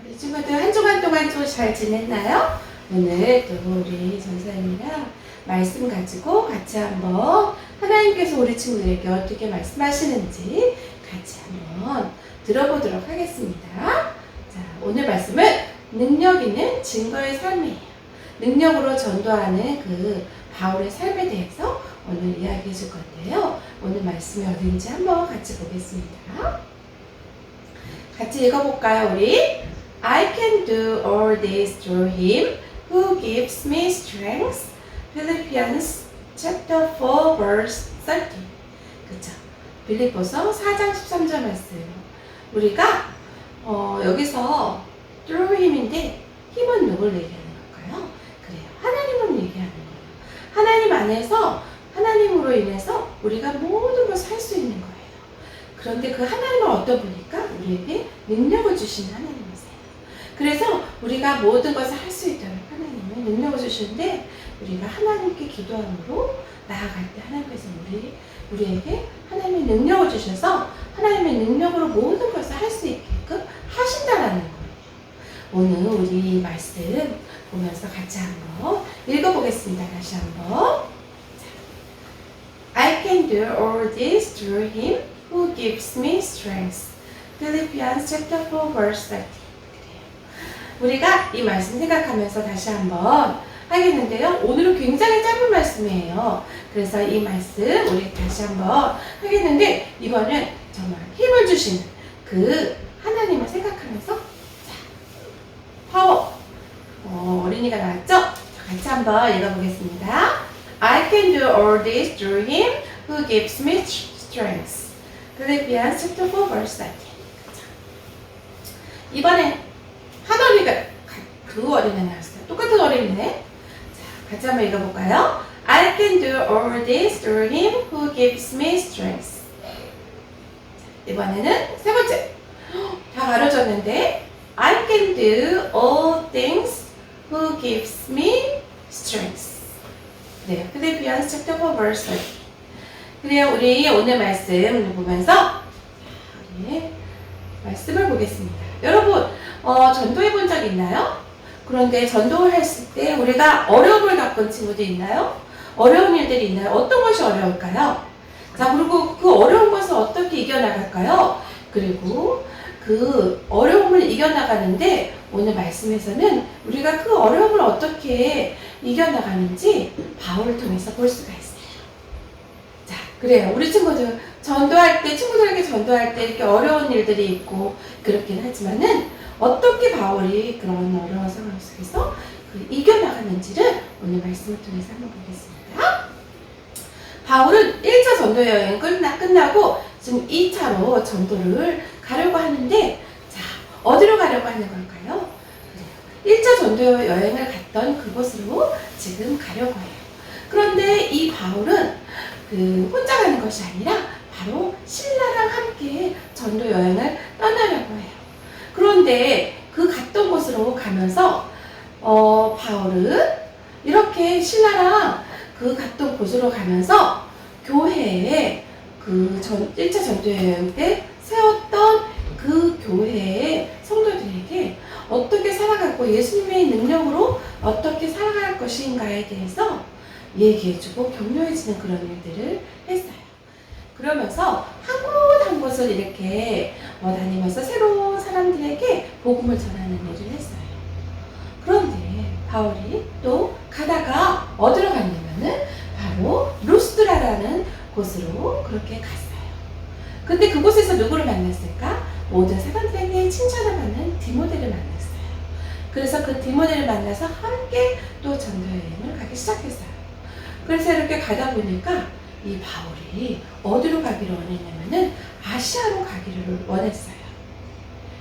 우리 친구들 한 주간 동안 좀잘 지냈나요? 오늘 또 우리 전사님이랑 말씀 가지고 같이 한번 하나님께서 우리 친구들에게 어떻게 말씀하시는지 같이 한번 들어보도록 하겠습니다. 자, 오늘 말씀은 능력 있는 증거의 삶이에요. 능력으로 전도하는 그 바울의 삶에 대해서 오늘 이야기해 줄 건데요. 오늘 말씀이 어딘지 한번 같이 보겠습니다. 같이 읽어볼까요, 우리? I can do all this through him who gives me strength. Philippians chapter 4 verse 13. 그쵸? 빌립보서 4장 13절 말씀. 우리가 어, 여기서 through him인데 힘은 누굴 얘기하는 걸까요? 그래요. 하나님을 얘기하는 거예요. 하나님 안에서 하나님으로 인해서 우리가 모든 것을 할수 있는 거예요. 그런데 그 어떤 분일까? 우리에게 능력을 주시는 하나님이세요. 그래서 우리가 모든 것을 할 수 있도록 하나님은 능력을 주시는데 우리가 하나님께 기도함으로 나아갈 때 하나님께서 우리, 우리에게 하나님의 능력을 주셔서 하나님의 능력으로 모든 것을 할 수 있게끔 하신다라는 거예요. 오늘 우리 말씀 보면서 같이 한번 읽어보겠습니다. 다시 한번. I can do all this through him who gives me strength. Philippians chapter 4 verse 13. 우리가 이 말씀 생각하면서 다시 한번 하겠는데요. 오늘은 굉장히 짧은 말씀이에요. 그래서 이 말씀 우리 다시 한번 하겠는데 이거는 정말 힘을 주시는 그 하나님을 생각하면서 자, 파워 어, 어린이가 나왔죠? 자, 같이 한번 읽어보겠습니다. I can do all this through him who gives me strength. Philippians chapter 4 verse 13. 자, 이번에 한 어린이가 가- 그 어린이 나왔어요. 똑같은 어린이네. 자, 같이 한번 읽어볼까요? I can do all this through him who gives me strength. 자, 이번에는 세 번째. 헉, 다 가려졌는데 I can do all things who gives me strength. 네, 필리피안스 챕터 4 verse 30. 그래요, 우리 오늘 말씀 보면서 우리 말씀을 보겠습니다. 여러분, 어, 전도해 본 적 있나요? 그런데 전도를 했을 때 우리가 어려움을 겪은 친구들 있나요? 어려운 일들이 있나요? 어떤 것이 어려울까요? 자, 그리고 그 어려운 것을 어떻게 이겨나갈까요? 그리고 그 어려움을 이겨나가는데 오늘 말씀에서는 우리가 그 어려움을 어떻게 이겨나가는지 바울을 통해서 볼 수가 있어요. 자, 그래요. 우리 친구들 전도할 때, 친구들에게 전도할 때 이렇게 어려운 일들이 있고 그렇긴 하지만은 어떻게 바울이 그런 어려운 상황 속에서 그 이겨나가는지를 오늘 말씀을 통해서 한번 보겠습니다. 바울은 1차 전도 여행 끝나, 끝나고 지금 2차로 전도를 가려고 하는데 자, 어디로 가려고 하는 걸까요? 그래요. 1차 전도 여행을 갔던 그곳으로 지금 가려고 해요. 그런데 이 바울은 그 혼자 가는 것이 아니라 바로 신라랑 함께 전도 여행을 떠나려고 해요. 그런데 그 갔던 곳으로 가면서 어, 바울은 이렇게 신라랑 그 갔던 곳으로 가면서 교회에 그 전, 1차 전도여행 때 세웠던 그 교회의 성도들에게 어떻게 살아가고 예수님의 능력으로 어떻게 살아갈 것인가에 대해서 얘기해주고 격려해주는 그런 일들을 했어요. 그러면서 한 곳 한 곳을 이렇게 어, 다니면서 새로운 사람들에게 복음을 전하는 일을 했어요. 그런데 바울이 또 가다가 어디로 갔냐면은 바로 루스드라라는 곳으로 그렇게 갔어요. 근데 그곳에서 누구를 만났을까? 모든 사람들에게 칭찬을 받는 디모데를 만났어요. 그래서 그 디모데를 만나서 함께 또 전도 여행을 가기 시작했어요. 그래서 이렇게 가다 보니까 이 바울이 어디로 가기를 원했냐면은 아시아로 가기를 원했어요.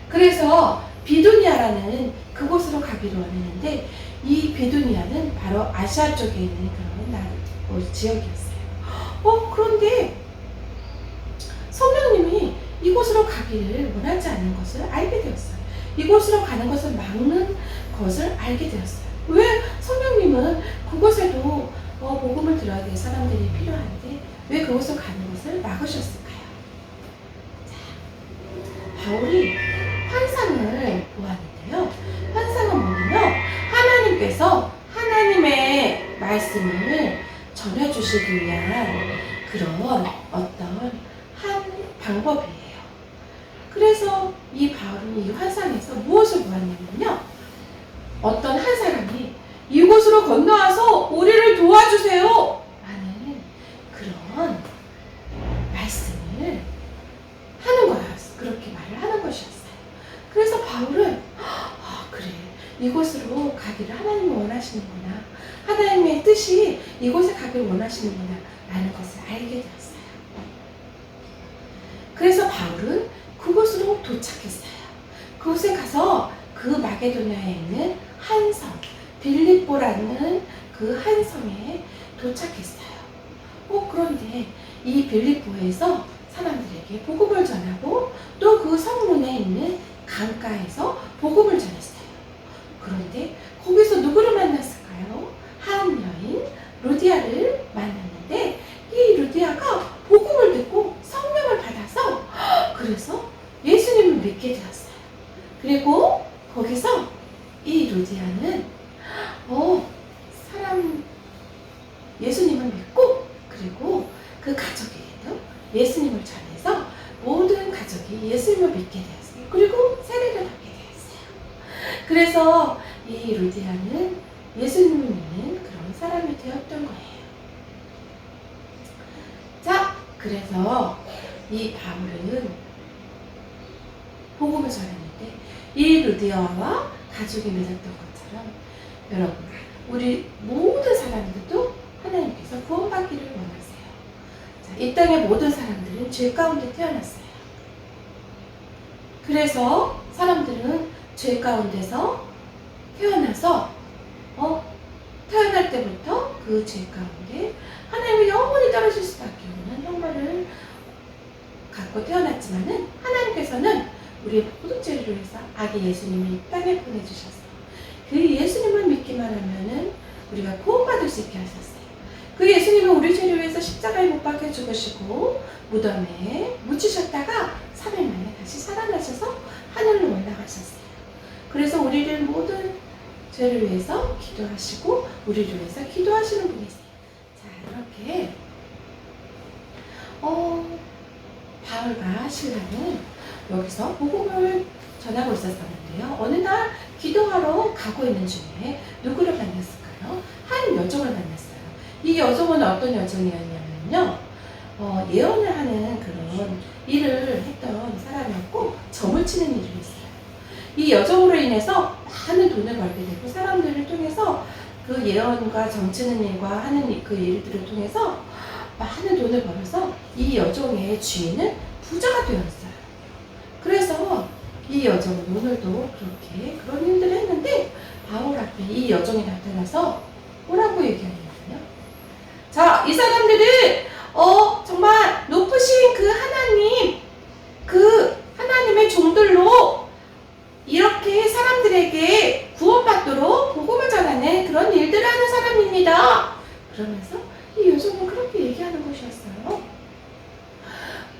그래서 비두니아라는 그곳으로 가기를 원했는데 이 비두니아는 바로 아시아 쪽에 있는 그런 나라, 어, 지역이었어요. 어, 그런데 성령님이 이곳으로 가기를 원하지 않는 것을 알게 되었어요. 이곳으로 가는 것을 막는 것을 알게 되었어요. 왜 성령님은 그곳에도 어, 복음을 들어야 될 사람들이 필요한데 왜 그곳으로 가는 것을 막으셨을까요? 자, 바울이 환상을 보았는데요. 환상은 뭐냐면 하나님께서 하나님의 말씀을 전해주시기 위한 그런 어떤 한 방법이에요. 그래서 이 바울은 이 환상에서 무엇을 보았냐면요. 어떤 한 사람이 이곳으로 건너와서 우리를 도와주세요. 라는 그런 말씀을 하는 거야. 그렇게 말을 하는 것이었어요. 그래서 바울은 아, 그래. 이곳으로 가기를 하나님이 원하시는구나. 하나님의 뜻이 이곳에 가기를 원하시는구나. 라는 것을 알게 되었어요. 그래서 바울은 그곳으로 도착했어요. 그곳에 가서 그 마게도냐에 있는 한 섬, 빌립보라는 그 한 섬에 도착했어요. 어, 그런데 이 빌립보에서 사람들에게 복음을 전하고 또 그 성문에 있는 강가에서 복음을 전했어요. 그런데 거기서 누구를 만났을까요? 한 여인 루디아를 만났는데 이 루디아가 복음을 듣고 성령을 받아서 그래서 예수님을 믿게 되었어요. 그리고 거기서 이 루디아는 어 사람 예수님을 믿고 그리고 그 가족에게도 예수님을 전해서 모든 가족이 예수님을 믿게 되었어요. 그리고 세례를 받게 되었어요. 그래서 이 루디아는 예수님을 믿는 그런 사람이 되었던 거예요. 자, 그래서 이 바울은 복음을 전했는데 이 루디아와 가족이 맺었던 것처럼 여러분 우리 모든 사람들도 하나님께서 구원받기를 원하세요. 자, 이 땅의 모든 사람들은 죄 가운데 태어났어요. 그래서 사람들은 죄 가운데서 태어나서 어 태어날 때부터 그 죄 가운데 하나님을 영원히 떨어질 수밖에 없는 형벌을 갖고 태어났지만은 하나님께서는 우리의 모든 죄를 위해서 아기 예수님을 이 땅에 보내주셨어요. 그 예수님을 믿기만 하면은 우리가 구원받을 수 있게 하셨어요. 그 예수님은 우리 죄를 위해서 십자가에 못 박혀 죽으시고 무덤에 묻히셨다가 3일 만에 다시 살아나셔서 하늘로 올라가셨어요. 그래서 우리를 모든 죄를 위해서 기도하시고 우리를 위해서 기도하시는 분이세요. 자 이렇게 어, 바울과 신라는 여기서 복음을 전하고 있었었는데요. 어느 날 기도하러 가고 있는 중에 누구를 만났을까요? 한 여종을 만났어요. 이 여종은 어떤 여종이었냐면요. 어, 예언을 하는 그런 일을 했던 사람이었고 점을 치는 일을 했어요. 이 여종으로 인해서 많은 돈을 벌게 되고 사람들을 통해서 그 예언과 점치는 일과 하는 그 일들을 통해서 많은 돈을 벌어서 이 여종의 주인은 부자가 되었어요. 그래서 이 여종은 오늘도 그렇게 그런 일들을 했는데 바울 앞에 이 여종이 나타나서 뭐라고 얘기하냐면요. 자, 이 사람들은 어 높으신 그 하나님 그 하나님의 종들로 이렇게 사람들에게 구원받도록 복음을 전하는 그런 일들을 하는 사람입니다. 그러면서 이 여종은 그렇게 얘기하는 것이었어요.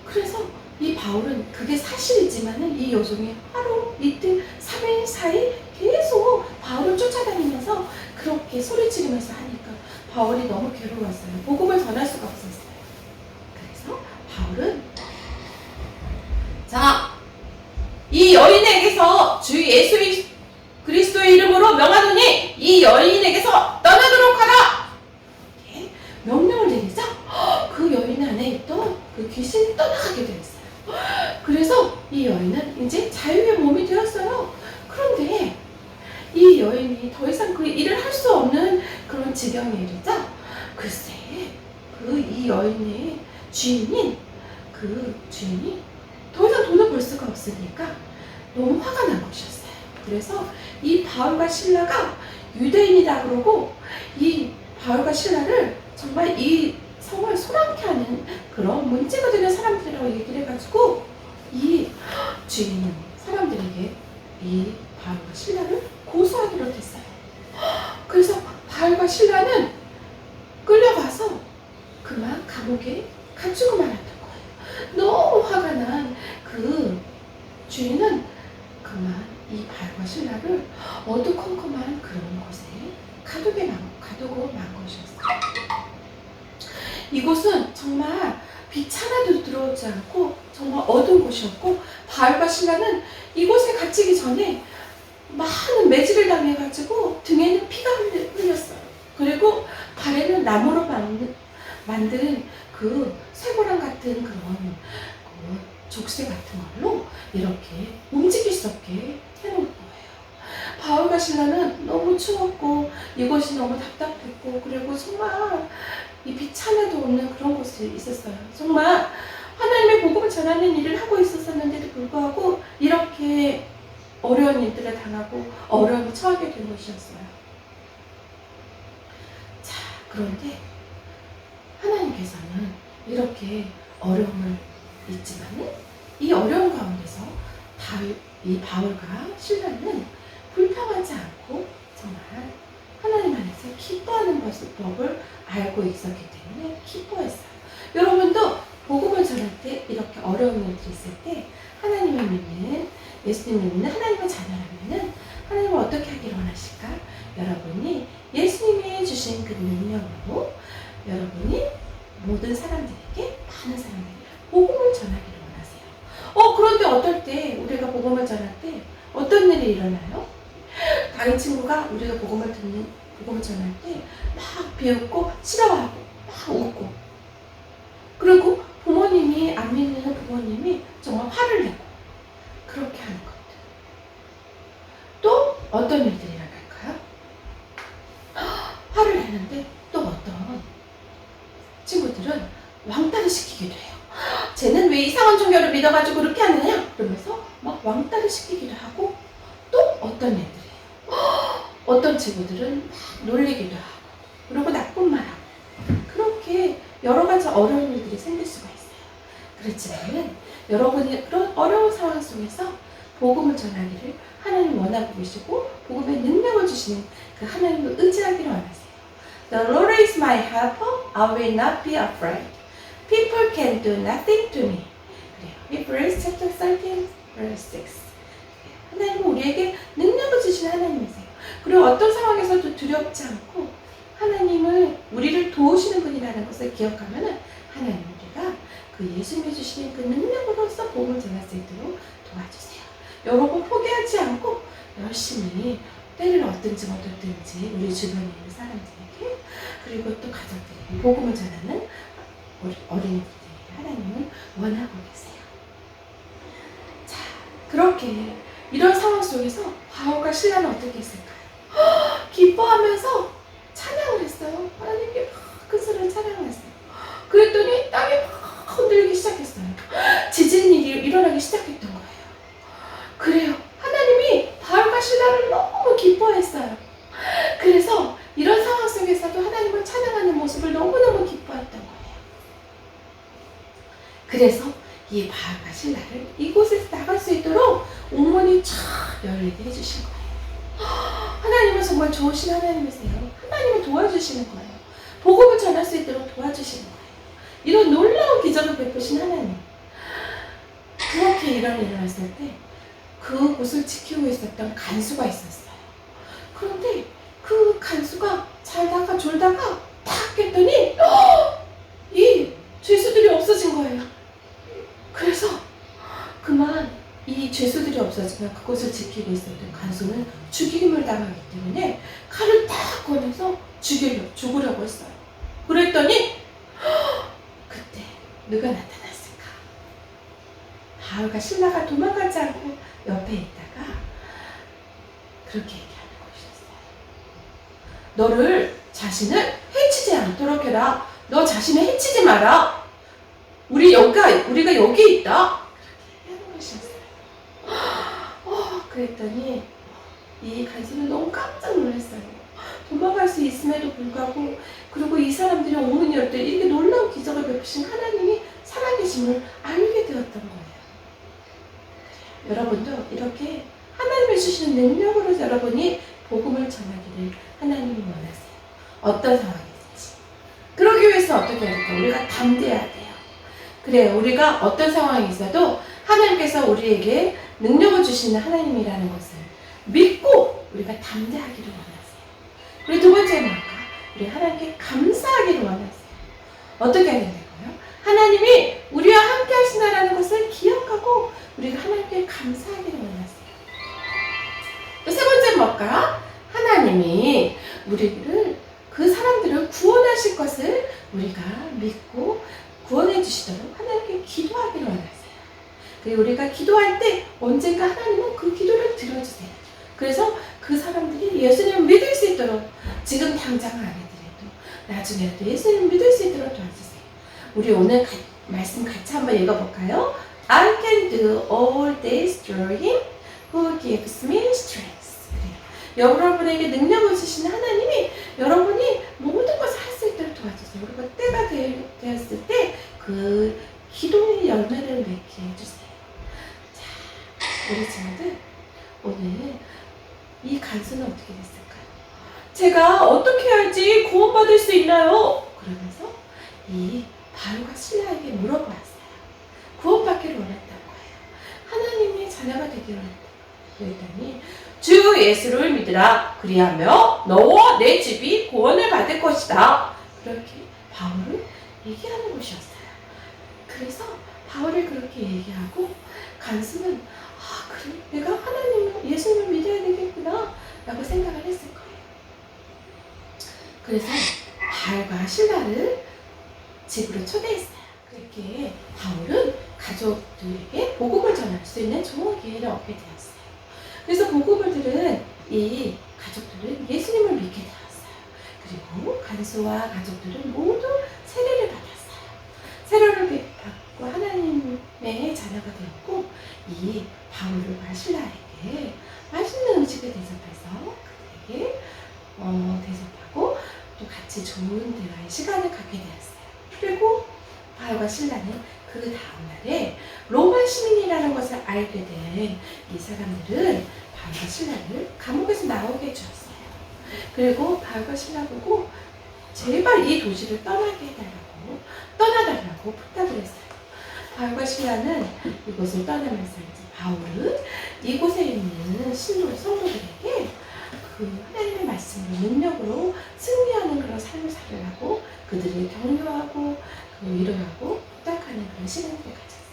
그래서 이 바울은 그게 사실이지만은 이 여종이 하루, 이틀, 3일, 4일 계속 바울을 쫓아다니면서 그렇게 소리치면서 하니까 바울이 너무 괴로웠어요. 복음을 전할 수가 없었어요. 이 여인에게서 주 예수 그리스도의 이름으로 명하노니 이 여인에게서 떠나도록 하라. 이렇게 명령을 내리자 그 여인 안에 있던 그 귀신이 떠나가게 되었어요. 그래서 이 여인은 이제 자유의 몸이 되었어요. 그런데 이 여인이 더 이상 그 일을 할 수 없는 그런 지경에 이르자 글쎄 그 이 여인의 주인인 그 주인이 더 이상 돈을 벌 수가 없으니까 너무 화가 난 것이었어요. 그래서 이 바울과 신라가 유대인이다 그러고 이 바울과 신라를 정말 이 성을 소란케 하는 그런 문제가 되는 사람들이라고 얘기를 해가지고 이 주인은 사람들에게 이 바울과 신라를 고소하기로 했어요. 그래서 바울과 신라는 끌려가서 그만 감옥에 갇히고 말았던 거예요. 너무 화가 난 그 주인은 그만 이 바울과 신라를 어두컴컴한 그런 곳에 가두게 만, 가두고 만 것이었어요. 이곳은 정말 빛 하나도 들어오지 않고 정말 어두운 곳이었고 바울과 신라는 이곳에 갇히기 전에 많은 매질을 당해가지고 등에는 피가 흘렸어요. 그리고 발에는 나무로 만든, 만든 그 쇠고랑 같은 그런 그 족쇄 같은 걸로 이렇게 움직일 수 없게 해놓은 거예요. 바울과 신라는 너무 추웠고 이곳이 너무 답답했고 그리고 정말 이빛 하나도 없는 그런 곳에 있었어요. 정말 하나님의 복음을 전하는 일을 하고 있었었는데도 불구하고 이렇게 어려운 일들을 당하고 어려움을 처하게 된 것이었어요. 자, 그런데 하나님께서는 이렇게 어려움을 있지만은 이 어려운 가운데서 다윗, 이 바울과 신라는 불평하지 않고 정말 하나님 안에서 기뻐하는 법을 알고 있었기 때문에 기뻐했어요. 여러분도 복음을 전할 때 이렇게 어려운 일들이 있을 때 하나님을 믿는 예수님을 믿는 하나님의 자녀라면은 하나님은 어떻게 하기를 원하실까? 여러분이 예수님이 주신 그 능력으로 여러분이 모든 사람들에게 많은 사람들에게 복음을. 어 그런데 어떨 때 우리가 복음을 전할 때 어떤 일이 일어나요? 다른 친구가 우리가 복음을 듣는 복음을 전할 때 막 비웃고 싫어하고 막 웃고 그리고 부모님이 안 믿는 부모님이 정말 화를 내고 그렇게 하는 것들 또 어떤 일들이 일어날까요? 화를 내는데 또 어떤 친구들은 왕따를 시키기도 해요. 쟤는 왜 이상한 종교를 믿어가지고 그렇게 하느냐? 그러면서 막 왕따를 시키기도 하고 또 어떤 애들이에요. 어떤 친구들은 막 놀리기도 하고 그리고 나쁜 말 하고 그렇게 여러 가지 어려운 일들이 생길 수가 있어요. 그렇지만은 여러분이 그런 어려운 상황 속에서 복음을 전하기를 하나님 원하고 계시고 복음의 능력을 주시는 그 하나님을 의지하기를 원하세요. The Lord is my helper. I will not be afraid. People can do nothing to me. 그래요. Hebrews chapter 13, verse 6. 하나님은 우리에게 능력을 주시는 하나님이세요. 그리고 어떤 상황에서도 두렵지 않고 하나님을 우리를 도우시는 분이라는 것을 기억하면 하나님 우리가 그 예수님이 주시는 그 능력으로서 복음을 전할 수 있도록 도와주세요. 여러분 포기하지 않고 열심히 때를 얻든지 못 얻든지 우리 주변에 있는 사람들에게 그리고 또 가족들에게 복음을 전하는 어린이들에게 하나님은 원하고 계세요. 자, 그렇게 이런 상황 속에서 바울과 신라는 어떻게 했을까요? 기뻐하면서 찬양을 했어요. 하나님께 막큰 소리로 찬양을 했어요. 그랬더니 땅이 막 흔들리기 시작했어요. 지진이 일- 일어나기 시작했던 거예요. 그래요. 하나님이 바울과 신라를 너무 기뻐했어요. 그래서 이런 상황 속에서도 하나님을 찬양하는 모습을 너무너무 기뻐했던 거예요. 그래서 이 바울과 신라를 이곳에서 나갈 수 있도록 옥문이 쫙 열리게 해주신 거예요. 하나님은 정말 좋으신 하나님이세요. 하나님을 도와주시는 거예요. 복음을 전할 수 있도록 도와주시는 거예요. 이런 놀라운 기적을 베푸신 하나님. 그렇게 일어나 일어났을 때 그곳을 지키고 있었던 간수가 있었어요. 그런데 그 간수가 자다가 졸다가 탁 깼더니 이 죄수들이 없어진 거예요. 그래서 그만 이 죄수들이 없어지면 그곳을 지키고 있었던 간수는 죽임을 당하기 때문에 칼을 딱 꺼내서 죽이려, 죽으려고 했어요. 그랬더니 그때 누가 나타났을까? 바울과 신라가 도망가지 않고 옆에 있다가 그렇게 얘기하는 것이었어요. 너를 자신을 해치지 않도록 해라. 너 자신을 해치지 마라. 우리 여기가 우리가 여기 있다. 그렇게 하는 것이었어요. 어, 그랬더니 이 간수는 너무 깜짝 놀랐어요. 도망갈 수 있음에도 불구하고 그리고 이 사람들이 오문이 열때 이렇게 놀라운 기적을 베푸신 하나님이 살아계심을 알게 되었던 거예요. 여러분도 이렇게 하나님이 주시는 능력으로 여러분이 복음을 전하기를 하나님이 원하세요. 어떤 상황이든지. 그러기 위해서 어떻게 될까? 우리가 담대해야 돼요. 그래, 우리가 어떤 상황이 있어도 하나님께서 우리에게 능력을 주시는 하나님이라는 것을 믿고 우리가 담대하기를 원하세요. 그리고 두 번째는 뭘까? 우리 하나님께 감사하기를 원하세요. 어떻게 하면 되고요? 하나님이 우리와 함께 하신다라는 것을 기억하고 우리가 하나님께 감사하기를 원하세요. 또 세 번째는 뭘까? 하나님이 우리를 그 사람들을 구원하실 것을 우리가 믿고 구원해 주시도록 하나님께 기도하기를 원하세요. 우리가 기도할 때 언젠가 하나님은 그 기도를 들어주세요. 그래서 그 사람들이 예수님을 믿을 수 있도록 지금 당장 아니더라도 나중에라도 예수님을 믿을 수 있도록 도와주세요. 우리 오늘 가- 말씀 같이 한번 읽어볼까요? I can do all this through him who gives me strength. 그래요. 여러분에게 능력을 주시는 하나님이 여러분이 모든 것을 할 수 있도록 도와주세요. 그리고 때가 되, 되었을 때 그 기도의 열매를 맺게 해주세요. 친구들 오늘 이 간수는 어떻게 됐을까요? 제가 어떻게 해야지 구원받을 수 있나요? 그러면서 이 바로가 신라에게 물어보았어요. 구원받기를 원했다고 해요. 하나님의 자녀가 되기를 원했다고 그랬더니 주 예수를 믿으라 그리하며 너와 내 집이 구원을 받을 것이다. 그렇게 바울을 얘기하는 것이었어요. 그래서 바울이 그렇게 얘기하고 간수는 아 그래 내가 하나님 예수님을 믿어야 되겠구나 라고 생각을 했을 거예요. 그래서 바울과 신라를 집으로 초대했어요. 그렇게 바울은 가족들에게 복음을 전할 수 있는 좋은 기회를 얻게 되었어요. 그래서 복음을 들은 이 가족들은 예수님을 믿게 되었어요. 그리고 간수와 가족들은 모두 세례를 받았어요. 세례를 받고 하나님 의 자녀가 되었고 이 바울과 신라에게 맛있는 음식을 대접해서 그들에게 어, 대접하고 또 같이 좋은 대화의 시간을 갖게 되었어요. 그리고 바울과 신라는 그 다음날에 로마 시민이라는 것을 알게 된 이 사람들은 바울과 신라를 감옥에서 나오게 해주었어요. 그리고 바울과 신라 보고 제발 이 도시를 떠나게 해달라고 떠나달라고 부탁을 했어요. 바울과 신라는 이곳을 떠나면서 이제 바울은 이곳에 있는 신도 성도들에게 그 하나님의 말씀으로 능력으로 승리하는 그런 삶을 살으라고 그들을 격려하고 그 위로하고 부탁하는 그런 시간들을 가졌어요.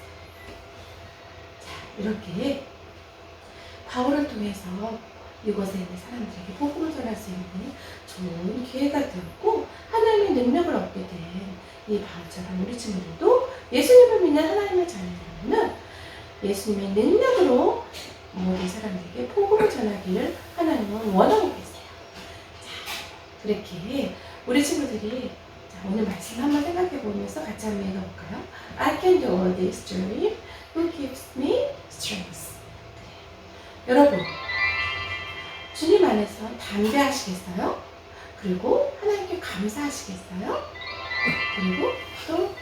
자, 이렇게 바울을 통해서 이곳에 있는 사람들에게 복음을 전할 수 있는 좋은 기회가 되었고 하나님의 능력을 얻게 된 이 바울처럼 우리 친구들도 예수님을 믿는 하나님의 자녀라면 예수님의 능력으로 모든 사람들에게 복음을 전하기를 하나님은 원하고 계세요. 자, 그렇게 우리 친구들이 자, 오늘 말씀 한번 생각해 보면서 같이 한번 읽어볼까요? I can do all this him who gives me strength. 그래요. 여러분, 주님 안에서 담대하시겠어요? 그리고 하나님께 감사하시겠어요? 그리고 또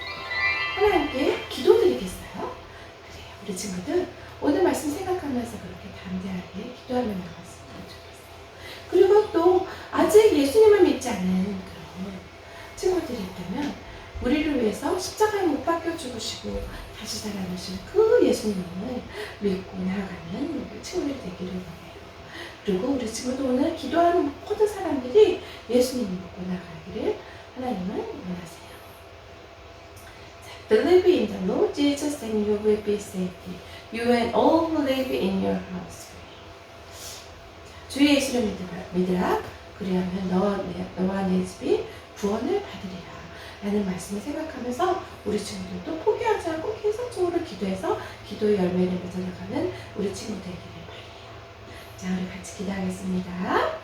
하나님께 기도드리겠어요? 그래요. 우리 친구들 오늘 말씀 생각하면서 그렇게 담대하게 기도하며 나갔으면 좋겠어요. 그리고 또 아직 예수님을 믿지 않는 그런 친구들이 있다면 우리를 위해서 십자가에 못 박혀 죽으시고 다시 살아나신 그 예수님을 믿고 나아가는 우리 친구들이 되기를 원해요. 그리고 우리 친구도 오늘 기도하는 모든 사람들이 예수님을 믿고 나가기를 하나님은 원하세요. 자, Believe in the Lord Jesus and you will be saved. You and all who live in your house. 자, 주 예수를 믿으라, 믿으라. 그리하면 너, 내, 너와 내 집이 구원을 받으리라. 라는 말씀을 생각하면서 우리 친구들도 포기하지 않고 계속적으로 기도해서 기도의 열매를 맺어나가는 우리 친구 되기를 바래요. 자, 우리 같이 기도하겠습니다.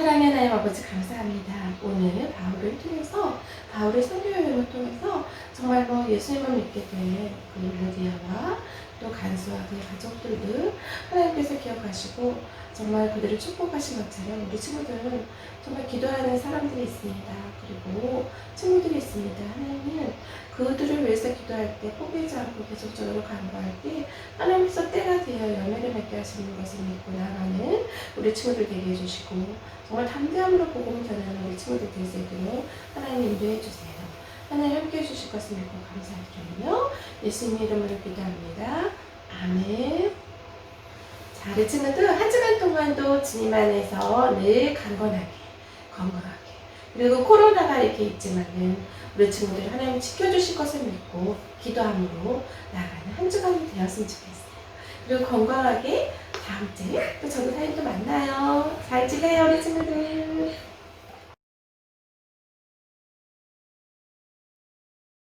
사랑의 하나님 아버지 감사합니다. 오늘 바울을 통해서 바울의 선교 여행을 통해서 정말 뭐 예수님을 믿게 된 그 루디아와 또 간수와 그의 가족들을 하나님께서 기억하시고 정말 그들을 축복하신 것처럼 우리 친구들은 정말 기도하는 사람들이 있습니다. 그리고 친구들이 있습니다. 하나님은 그들을 위해서 기도할 때 포기하지 않고 계속적으로 간구할 때 하나님께서 때가 되어 열매를 맺게 하시는 것을 믿고 나가는 우리 친구들 되게 해주시고 정말 담대함으로 복음을 전하는 우리 친구들 될 수 있도록 하나님 인도해 주세요. 하나님 함께 해주실 것을 믿고 감사드리며 예수님 이름으로 기도합니다. 아멘. 자, 우리 친구들 한 주간 동안도 주님 안에서 늘 강건하게 건강하게 그리고 코로나가 이렇게 있지만은 우리 친구들 하나님 지켜주실 것을 믿고 기도함으로 나가는 한 주간이 되었으면 좋겠어요. 그리고 건강하게 다음 주에 또 저도 사연 또 만나요. 잘 지내요, 우리 친구들.